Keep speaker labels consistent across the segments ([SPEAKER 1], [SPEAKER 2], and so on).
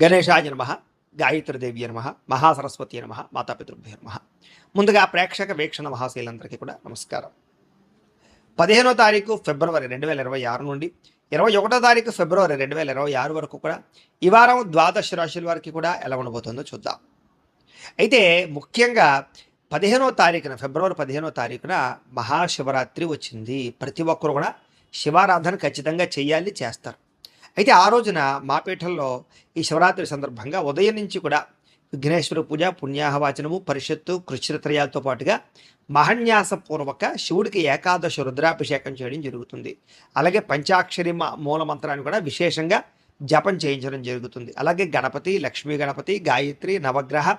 [SPEAKER 1] గణేశాయ నమ గాయత్రిదేవి నమ మహాసరస్వతి నమ మాతాపితృభ్య నమ. ముందుగా ప్రేక్షక వీక్షణ మహాశీలందరికీ కూడా నమస్కారం. పదిహేనో తారీఖు ఫిబ్రవరి రెండు వేల ఇరవై ఆరు నుండి ఇరవై ఒకటో తారీఖు ఫిబ్రవరి రెండు వేల ఇరవై ఆరు వరకు కూడా ఈ వారం ద్వాదశ రాశుల వారికి కూడా ఎలా ఉండబోతుందో చూద్దాం. అయితే ముఖ్యంగా పదిహేనో తారీఖున ఫిబ్రవరి పదిహేనో తారీఖున మహాశివరాత్రి వచ్చింది. ప్రతి ఒక్కరు కూడా శివారాధన ఖచ్చితంగా చేయాలి చేస్తారు. అయితే ఆ రోజున మా ఈ శివరాత్రి సందర్భంగా ఉదయం నుంచి కూడా విఘ్నేశ్వర పూజ పుణ్యాహవాచనము పరిషత్తు కృష్ణత్రయాలతో పాటుగా మహన్యాసపూర్వక శివుడికి ఏకాదశ రుద్రాభిషేకం చేయడం జరుగుతుంది. అలాగే పంచాక్షరి మ- మూల మంత్రాన్ని కూడా విశేషంగా జపం చేయించడం జరుగుతుంది. అలాగే గణపతి లక్ష్మీ గణపతి గాయత్రి నవగ్రహ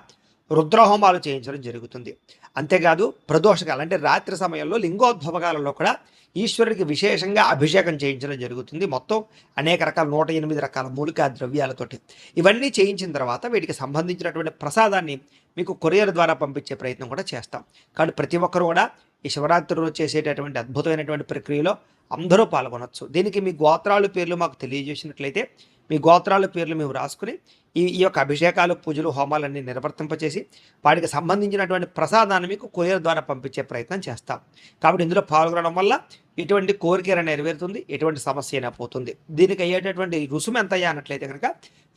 [SPEAKER 1] రుద్రహోమాలు చేయించడం జరుగుతుంది. అంతేకాదు ప్రదోషకాలు అంటే రాత్రి సమయంలో లింగోద్భవకాలలో కూడా ఈశ్వరుడికి విశేషంగా అభిషేకం చేయించడం జరుగుతుంది. మొత్తం అనేక రకాల నూట ఎనిమిది రకాల మూలికా ద్రవ్యాలతోటి. ఇవన్నీ చేయించిన తర్వాత వీటికి సంబంధించినటువంటి ప్రసాదాన్ని మీకు కొరియర్ ద్వారా పంపించే ప్రయత్నం కూడా చేస్తాం. కాబట్టి ప్రతి ఒక్కరు కూడా ఈ శివరాత్రి రోజు చేసేటటువంటి అద్భుతమైనటువంటి ప్రక్రియలో అందరూ పాల్గొనవచ్చు దీనికి మీ గోత్రాల పేర్లు మాకు తెలియజేసినట్లయితే మీ గోత్రాల పేర్లు మేము రాసుకుని ఈ ఈ యొక్క అభిషేకాలు పూజలు హోమాలన్నీ నిర్వర్తింపచేసి వాటికి సంబంధించినటువంటి ప్రసాదాన్ని మీకు కొరియర్ ద్వారా పంపించే ప్రయత్నం చేస్తాం. కాబట్టి ఇందులో పాల్గొనడం వల్ల ఎటువంటి కోరికేర నెరవేరుతుంది? ఎటువంటి సమస్య అయినా పోతుంది. దీనికి అయ్యేటటువంటి రుసుము ఎంత అయ్యా అన్నట్లయితే కనుక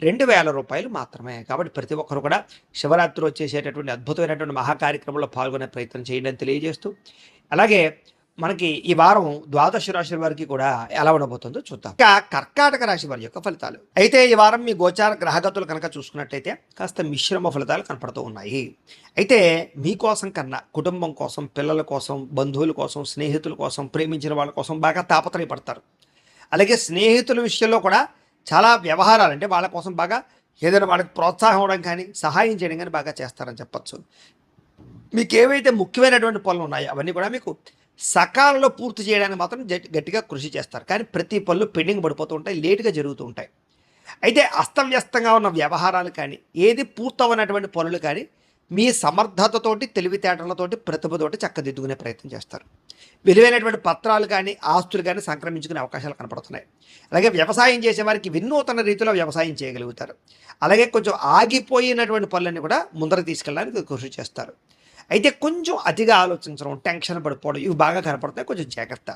[SPEAKER 1] రెండు వేల రూపాయలు మాత్రమే. కాబట్టి ప్రతి ఒక్కరు కూడా శివరాత్రి వచ్చేసేటటువంటి అద్భుతమైనటువంటి మహాకార్యక్రమంలో పాల్గొనే ప్రయత్నం చేయండి అని తెలియజేస్తూ అలాగే మనకి ఈ వారం ద్వాదశ రాశుల వారికి కూడా ఎలా ఉండబోతుందో చూద్దాం. ఇక కర్కాటక రాశి వారి యొక్క ఫలితాలు. అయితే ఈ వారం మీ గోచార గ్రహగతులు కనుక చూసుకున్నట్టయితే కాస్త మిశ్రమ ఫలితాలు కనపడుతూ ఉన్నాయి. అయితే మీకోసం కన్నా కుటుంబం కోసం పిల్లల కోసం బంధువుల కోసం స్నేహితుల కోసం ప్రేమించిన వాళ్ళ కోసం బాగా తాపత్రయపడతారు. అలాగే స్నేహితుల విషయంలో కూడా చాలా వ్యవహారాలు అంటే వాళ్ళ కోసం బాగా ఏదైనా వాళ్ళకి ప్రోత్సాహం ఇవ్వడం కానీ సహాయం చేయడం కానీ బాగా చేస్తారని చెప్పచ్చు. మీకు ఏవైతే ముఖ్యమైనటువంటి పనులు ఉన్నాయో అవన్నీ కూడా మీకు సకాలంలో పూర్తి చేయడానికి మాత్రం గట్టిగా కృషి చేస్తారు. కానీ ప్రతి పనులు పెండింగ్ పడిపోతూ ఉంటాయి లేటుగా జరుగుతూ ఉంటాయి. అయితే అస్తవ్యస్తంగా ఉన్న వ్యవహారాలు కానీ ఏది పూర్తవనటువంటి పనులు కానీ మీ సమర్థతతోటి తెలివితేటలతోటి ప్రతిభతోటి చక్కదిద్దుకునే ప్రయత్నం చేస్తారు. విలువైనటువంటి పత్రాలు కానీ ఆస్తులు కానీ సంక్రమించుకునే అవకాశాలు కనపడుతున్నాయి. అలాగే వ్యవసాయం చేసే వారికి వినూతన రీతిలో వ్యవసాయం చేయగలుగుతారు. అలాగే కొంచెం ఆగిపోయినటువంటి పనులన్నీ కూడా ముందర తీసుకెళ్ళడానికి కృషి చేస్తారు. అయితే కొంచెం అతిగా ఆలోచించడం టెన్షన్ పడిపోవడం ఇవి బాగా కనపడతాయి. కొంచెం జాగ్రత్త.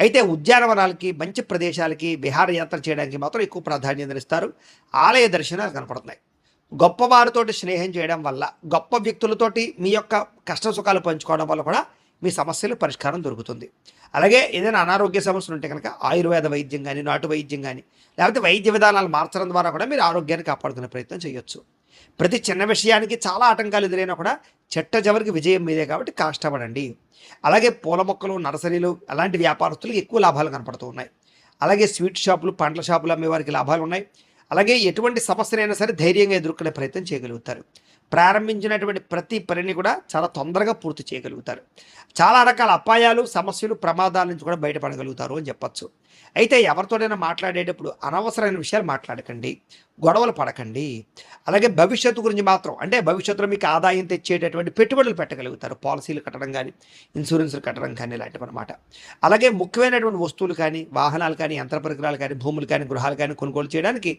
[SPEAKER 1] అయితే ఉద్యానవనాలకి మంచి ప్రదేశాలకి విహారయాత్ర చేయడానికి మాత్రం ఎక్కువ ప్రాధాన్యత ఇస్తారు. ఆలయ దర్శనాలు కనపడుతున్నాయి. గొప్పవారితోటి స్నేహం చేయడం వల్ల గొప్ప వ్యక్తులతోటి మీ యొక్క కష్ట సుఖాలు పంచుకోవడం వల్ల కూడా మీ సమస్యలు పరిష్కారం దొరుకుతుంది. అలాగే ఏదైనా అనారోగ్య సమస్యలు ఉంటే కనుక ఆయుర్వేద వైద్యం కానీ నాటు వైద్యం కానీ లేకపోతే వైద్య విధానాలు మార్చడం ద్వారా కూడా మీరు ఆరోగ్యాన్ని కాపాడుకునే ప్రయత్నం చేయొచ్చు. ప్రతి చిన్న విషయానికి చాలా ఆటంకాలు ఎదురైనా కూడా చెట్ట చివరికి విజయం మీదే కాబట్టి కష్టపడండి. అలాగే పూల మొక్కలు నర్సరీలు అలాంటి వ్యాపారస్తులకు ఎక్కువ లాభాలు కనపడుతూ ఉన్నాయి. అలాగే స్వీట్ షాపులు పండ్ల షాపులు అమ్మే వారికి లాభాలు ఉన్నాయి. అలాగే ఎటువంటి సమస్యనైనా సరే ధైర్యంగా ఎదుర్కొనే ప్రయత్నం చేయగలుగుతారు. ప్రారంభించినటువంటి ప్రతి పనిని కూడా చాలా తొందరగా పూర్తి చేయగలుగుతారు. చాలా రకాల అపాయాలు సమస్యలు ప్రమాదాల నుంచి కూడా బయటపడగలుగుతారు అని చెప్పచ్చు. అయితే ఎవరితోనైనా మాట్లాడేటప్పుడు అనవసరమైన విషయాలు మాట్లాడకండి. గొడవలు పడకండి. అలాగే భవిష్యత్తు గురించి మాత్రం అంటే భవిష్యత్తులో మీకు ఆదాయం తెచ్చేటటువంటి పెట్టుబడులు పెట్టగలుగుతారు. పాలసీలు కట్టడం కానీ ఇన్సూరెన్స్లు కట్టడం కానీ ఇలాంటివి అనమాట అలాగే ముఖ్యమైనటువంటి వస్తువులు కానీ వాహనాలు కానీ యంత్ర పరికరాలు కానీ భూములు కానీ గృహాలు కానీ కొనుగోలు చేయడానికి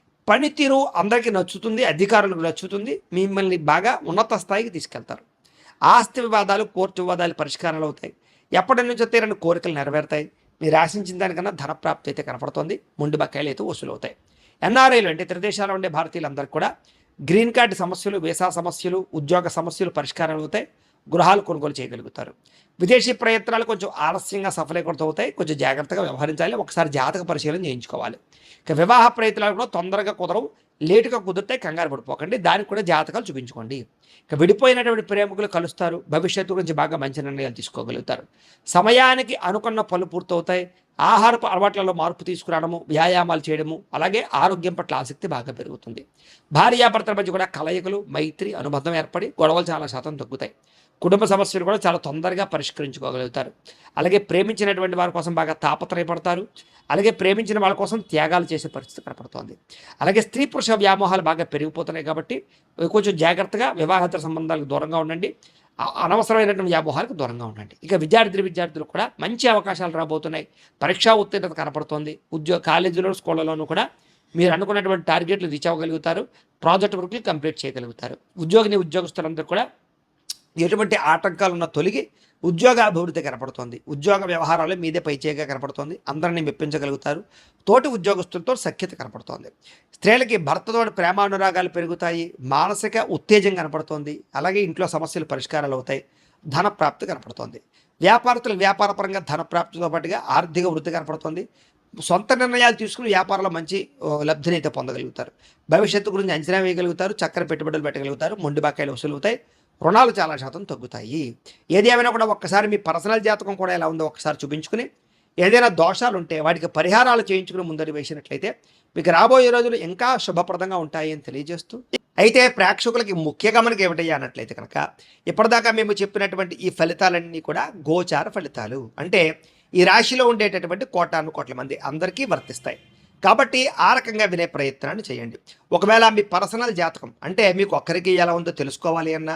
[SPEAKER 1] పనితీరు అందరికీ నచ్చుతుంది అధికారులకు నచ్చుతుంది మిమ్మల్ని బాగా ఉన్నత స్థాయికి తీసుకెళ్తారు. ఆస్తి వివాదాలు కోర్టు వివాదాలు పరిష్కారాలు అవుతాయి. ఎప్పటి నుంచో తీరని కోరికలు నెరవేరుతాయి. మీరు ఆశించిన దానికన్నా ధన ప్రాప్తి అయితే కనపడుతుంది. ముండు బకాయిలు అయితే వసూలు అవుతాయి ఎన్ఆర్ఐలు అంటే ఇతర దేశాల్లో ఉండే భారతీయులందరికీ కూడా గ్రీన్ కార్డు సమస్యలు వీసా సమస్యలు ఉద్యోగ సమస్యలు పరిష్కారాలు అవుతాయి. గృహాలు కొనుగోలు చేయగలుగుతారు. విదేశీ ప్రయత్నాలు కొంచెం ఆలస్యంగా సఫలీకృతం అవుతాయి. కొంచెం జాగ్రత్తగా వ్యవహరించాలి. ఒకసారి జాతక పరిశీలన చేయించుకోవాలి. ఇక వివాహ ప్రయత్నాలు కూడా తొందరగా కుదరవు. లేటుగా కుదిరితే కంగారు పడిపోకండి. దానికి కూడా జాతకాలు చూపించుకోండి. ఇక విడిపోయినటువంటి ప్రేమికులు కలుస్తారు. భవిష్యత్తు గురించి బాగా మంచి నిర్ణయాలు తీసుకోగలుగుతారు. సమయానికి అనుకున్న పనులు పూర్తవుతాయి. ఆహారపు అలవాట్లలో మార్పు తీసుకురావడము వ్యాయామాలు చేయడము అలాగే ఆరోగ్యం పట్ల ఆసక్తి బాగా పెరుగుతుంది. భార్యాభర్తల మధ్య కూడా కలయికలు మైత్రి అనుబంధం ఏర్పడి గొడవలు చాలా శాతం తగ్గుతాయి. కుటుంబ సమస్యలు కూడా చాలా తొందరగా పరిష్కరించుకోగలుగుతారు. అలాగే ప్రేమించినటువంటి వారి కోసం బాగా తాపత్రయపడతారు. అలాగే ప్రేమించిన వాళ్ళ కోసం త్యాగాలు చేసే పరిస్థితి కనపడుతోంది. అలాగే స్త్రీ పురుష వ్యామోహాలు బాగా పెరిగిపోతున్నాయి కాబట్టి కొంచెం జాగ్రత్తగా వివాహేతర సంబంధాలకు దూరంగా ఉండండి. అనవసరమైనటువంటి వ్యాపారాలకు దూరంగా ఉండండి. ఇక విద్యార్థి విద్యార్థులు కూడా మంచి అవకాశాలు రాబోతున్నాయి. పరీక్షా ఉత్తీర్ణత కనపడుతోంది. ఉద్యోగ కాలేజీలో స్కూళ్ళలోనూ కూడా మీరు అనుకున్నటువంటి టార్గెట్లు రీచ్ అవ్వగలుగుతారు. ప్రాజెక్ట్ వర్క్లు కంప్లీట్ చేయగలుగుతారు. ఉద్యోగిని ఉద్యోగస్తులందరూ కూడా ఎటువంటి ఆటంకాలు ఉన్న తొలగి ఉద్యోగ అభివృద్ధి కనపడుతోంది. ఉద్యోగ వ్యవహారాలు మీదే పైచేయగా కనపడుతోంది. అందరినీ మెప్పించగలుగుతారు. తోటి ఉద్యోగస్తులతో సఖ్యత కనపడుతోంది. స్త్రీలకి భర్తతో ప్రేమానురాగాలు పెరుగుతాయి. మానసిక ఉత్తేజం కనపడుతోంది. అలాగే ఇంట్లో సమస్యలు పరిష్కారాలు అవుతాయి. ధన ప్రాప్తి కనపడుతోంది. వ్యాపారస్తులు వ్యాపారపరంగా ధన ప్రాప్తితో పాటుగా ఆర్థిక వృద్ధి కనపడుతోంది. సొంత నిర్ణయాలు తీసుకుని వ్యాపారంలో మంచి లబ్ధినైతే లబ్ధిని అయితే పొందగలుగుతారు. భవిష్యత్తు గురించి అంచనా వేయగలుగుతారు. చక్కెర పెట్టుబడులు పెట్టగలుగుతారు. మొండి బాకాయలు వసూలుతాయి రుణాలు చాలా శాతం తగ్గుతాయి. ఏది కూడా ఒక్కసారి మీ పర్సనల్ జాతకం కూడా ఎలా ఉందో ఒకసారి చూపించుకుని ఏదైనా దోషాలు ఉంటే వాటికి పరిహారాలు చేయించుకుని ముందరి వేసినట్లయితే మీకు రాబోయే రోజులు ఇంకా శుభప్రదంగా ఉంటాయి అని తెలియజేస్తూ అయితే ప్రేక్షకులకి ముఖ్య గమనిక ఏమిటయ్యా అన్నట్లయితే కనుక ఇప్పటిదాకా మేము చెప్పినటువంటి ఈ ఫలితాలన్నీ కూడా గోచార ఫలితాలు. అంటే ఈ రాశిలో ఉండేటటువంటి కోటాను కోట్ల మంది అందరికీ వర్తిస్తాయి. కాబట్టి ఆ రకంగా వినే ప్రయత్నాన్ని చేయండి. ఒకవేళ మీ పర్సనల్ జాతకం అంటే మీకు ఒక్కరికి ఎలా ఉందో తెలుసుకోవాలి అన్నా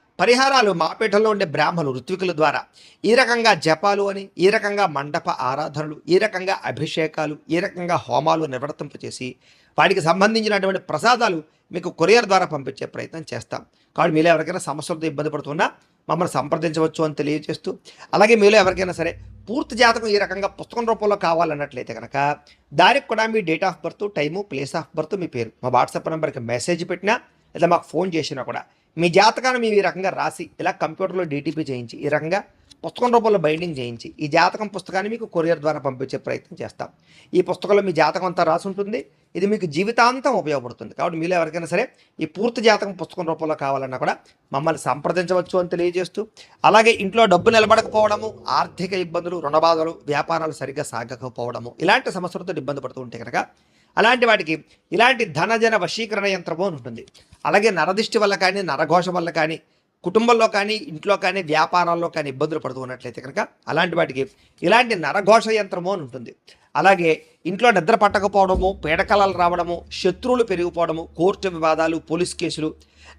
[SPEAKER 1] పరిహారాలు మాపేటలో ఉండే బ్రాహ్మలు ఋత్వికుల ద్వారా. ఈ రకంగా జపాలు అని ఈ రకంగా మండప ఆరాధనలు ఈ రకంగా అభిషేకాలు ఈ రకంగా హోమాలు నిర్వర్తింపచేసి వాటికి సంబంధించినటువంటి ప్రసాదాలు మీకు కొరియర్ ద్వారా పంపించే ప్రయత్నం చేస్తాం. కాబట్టి మీలో ఎవరికైనా సమస్యలతో ఇబ్బంది పడుతున్నా మమ్మల్ని సంప్రదించవచ్చు అని తెలియజేస్తూ అలాగే మీలో ఎవరికైనా సరే పూర్తి జాతకం ఈ రకంగా పుస్తకం రూపంలో కావాలన్నట్లయితే కనుక దానికి కూడా మీ date of birth time place of birth మీ పేరు. మా వాట్సాప్ నెంబర్కి మెసేజ్ పెట్టినా లేదా మాకు ఫోన్ చేసినా కూడా మీ జాతకాన్ని మీరు ఈ రకంగా రాసి ఇలా కంప్యూటర్లో డీటీపీ చేయించి ఈ రకంగా పుస్తకం రూపంలో బైండింగ్ చేయించి ఈ జాతకం పుస్తకాన్ని మీకు కొరియర్ ద్వారా పంపించే ప్రయత్నం చేస్తాం. ఈ పుస్తకంలో మీ జాతకం అంతా రాసి ఉంటుంది. ఇది మీకు జీవితాంతం ఉపయోగపడుతుంది. కాబట్టి మీలో ఎవరికైనా సరే ఈ పూర్తి జాతకం పుస్తకం రూపంలో కావాలన్నా కూడా మమ్మల్ని సంప్రదించవచ్చు అని తెలియజేస్తూ అలాగే ఇంట్లో డబ్బు నిలబడకపోవడము ఆర్థిక ఇబ్బందులు రుణబాధలు వ్యాపారాలు సరిగ్గా సాగకపోవడము ఇలాంటి సమస్యలతో ఇబ్బంది పడుతూ ఉంటే కనుక అలాంటి వాటికి ఇలాంటి ధనజన వశీకరణ యంత్రము అని ఉంటుంది. అలాగే నరదిష్టి వల్ల కానీ నరఘోష వల్ల కానీ కుటుంబంలో కానీ ఇంట్లో కానీ వ్యాపారాల్లో కానీ ఇబ్బందులు పడుతూ ఉన్నట్లయితే కనుక అలాంటి వాటికి ఇలాంటి నరఘోష యంత్రము అని ఉంటుంది. అలాగే ఇంట్లో నిద్ర పట్టకపోవడము పీడకలాలు రావడము శత్రువులు పెరిగిపోవడము కోర్టు వివాదాలు పోలీస్ కేసులు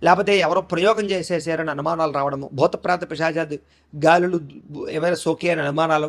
[SPEAKER 1] లేకపోతే ఎవరో ప్రయోగం చేసేసారని అనుమానాలు రావడము భూతప్రాంత పిశాచాది గాలులు ఏమైనా సోకే అని అనుమానాలు